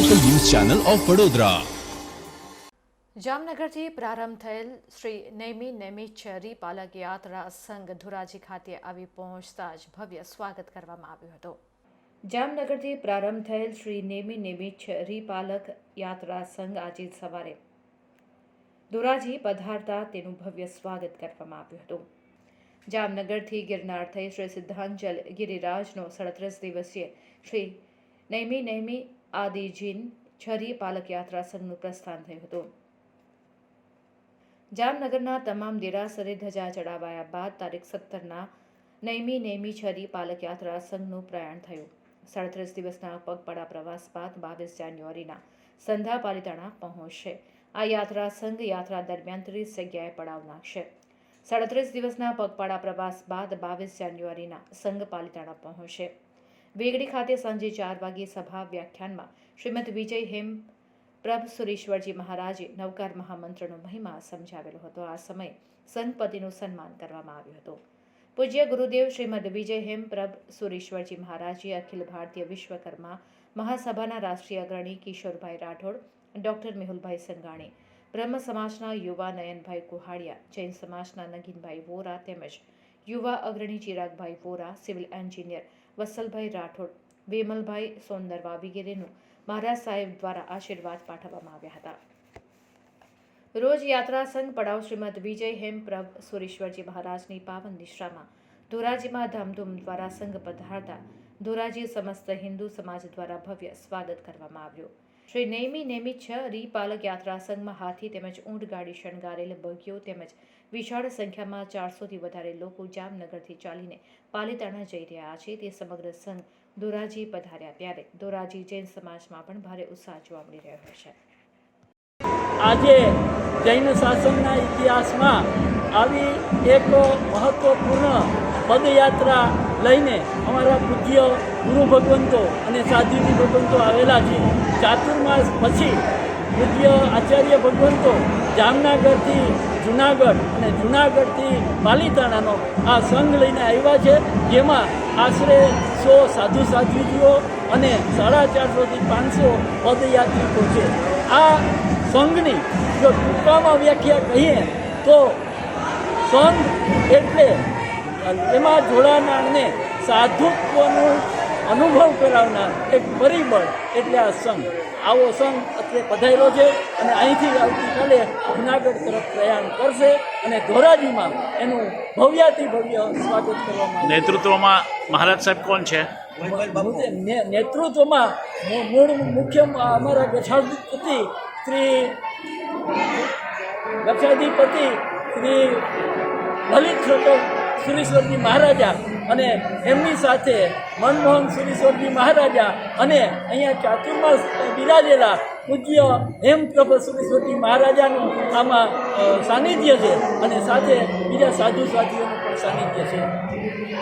Channel of Vadodara જામનગરથી પ્રારંભ થયેલ શ્રી નૈમી નેમિચરી પાલક યાત્રા સંઘ ધોરાજી ખાતે આવી પહોંચતા જ ભવ્ય સ્વાગત કરવામાં આવ્યું હતું. જામનગરથી પ્રારંભ થયેલ શ્રી નેમી નેમિચરી પાલક યાત્રા સંઘ આજે સવારે ધોરાજી પધારતા તેનું ભવ્ય સ્વાગત કરવામાં આવ્યું હતું. જામનગરથી ગિરનાર થઈ શ્રી સિદ્ધાંજલ ગિરિરાજનો સડત્રીસ દિવસીય શ્રી નૈમી નૈમી આદિજીન છરી પાલક યાત્રા સંઘનું પ્રસ્થાન થયું હતું. જામનગરના તમામ દેરાસરે ધજા ચડાવાયા બાદ તારીખ સત્તરના નૈમી નૈમી છરી પાલક યાત્રા સંઘનું પ્રયાણ થયું. સાડત્રીસ દિવસના પગપાળા પ્રવાસ બાદ બાવીસ જાન્યુઆરીના સંધા પાલિતાણા પહોંચશે. આ યાત્રા સંઘ યાત્રા દરમિયાન ત્રીસ જગ્યાએ પડાવ નાખશે. સાડત્રીસ દિવસના પગપાળા પ્રવાસ બાદ બાવીસ જાન્યુઆરીના સંઘ પાલિતાણા પહોંચશે. વેગડી ખાતે સાંજે ચાર વાગ્યે સભા વ્યાખ્યાનમાં શ્રીમદ વિજય હેમ પ્રભ સુરેશ્વરજી મહારાજે નવકાર મહામંત્રનો મહિમા સમજાવેલો હતો. આ સમયે સંતપતિનું સન્માન કરવામાં આવ્યું હતું. પૂજ્ય ગુરુદેવ શ્રીમદ વિજય હેમ પ્રભ સુરેશ્વરજી મહારાજે અખિલ ભારતીય વિશ્વકર્મા મહાસભાના રાષ્ટ્રીય અગ્રણી કિશોરભાઈ રાઠોડ, ડોક્ટર મેહુલભાઈ સંઘાણી, બ્રહ્મ સમાજના યુવા નયનભાઈ કુહાડિયા, જૈન સમાજના નગીનભાઈ વોરા તેમજ યુવા અગ્રણી ચિરાગભાઈ વોરા, સિવિલ એન્જિનિયર વત્સલભાઈ રાઠોડ, વેમલભાઈ સોંદરવા વગેરેનું મહારાજ સાહેબ દ્વારા આશીર્વાદ પાઠવવામાં આવ્યા હતા. રોજ યાત્રા સંઘ પડાવ શ્રીમદ વિજય હેમપ્રભ સુરેશ્વરજી મહારાજની પાવન નિશ્રામાં ધોરાજીમાં ધામધૂમ દ્વારા સંઘ પધારતા ધોરાજી સમસ્ત હિન્દુ સમાજ દ્વારા ભવ્ય સ્વાગત કરવામાં આવ્યું. શ્રી નૈમી નૈમી છ રીપાલક યાત્રા સંઘમાં હાથી તેમજ ઊંટ ગાડી શણગારેલ બગીઓ તેમજ વિશાળ સંખ્યામાં ચારસોથી વધારે લોકો જામનગરથી ચાલીને પાલીતાણા જઈ રહ્યા છે. તે સમગ્ર સંઘ ધોરાજી પધાર્યા ત્યારે ધોરાજી જૈન સમાજમાં પણ ભારે ઉત્સાહ જોવા મળી રહ્યો છે. આજે જૈન શાસનના ઇતિહાસમાં આવી એક મહત્વપૂર્ણ પદયાત્રા લઈને અમારા પૂજ્ય ગુરુ ભગવંતો અને સાધુજી ભગવંતો આવેલા છે. ચાતુર્માસ પછી પૂજ્ય આચાર્ય ભગવંતો જામનગરથી જુનાગઢ અને જુનાગઢથી પાલીતાણાનો આ સંઘ લઈને આવ્યા છે. જેમાં આશરે સો સાધુ સાધ્વીજીઓ અને સાડા ચારસોથી પાંચસો પદયાત્રિકો છે. આ સંઘની જો ટૂંકામાં વ્યાખ્યા કહીએ તો સંઘ એટલે એમાં જોડાનારને સાધુત્વનું અનુભવ કરાવનાર એક પરિબળ એટલે આ સંઘ. આવો સંઘ અત્યારે પધાર્યો છે અને અહીંથી આવતીકાલે જુનાગઢ તરફ પ્રયાણ કરશે અને ધોરાજીમાં એનું ભવ્યાતિ ભવ્ય સ્વાગત કરવામાં નેતૃત્વમાં મહારાજ સાહેબ કોણ છે? નેતૃત્વમાં મૂળ મુખ્ય અમારા ગછાધિપતિ શ્રી ગછાધિપતિ શ્રી લલિત છોટો સુરેશ્વરજી મહારાજા અને એમની સાથે મનમોહન સુરેશ્વરજી મહારાજા અને અહીંયા ચાતુર્માસ બિરાજેલા પૂજ્ય હેમપ્રભ સુરેશ્વરજી મહારાજાનું આમાં સાનિધ્ય છે અને સાથે બીજા સાધુ સાધુઓનું પણ સાનિધ્ય છે.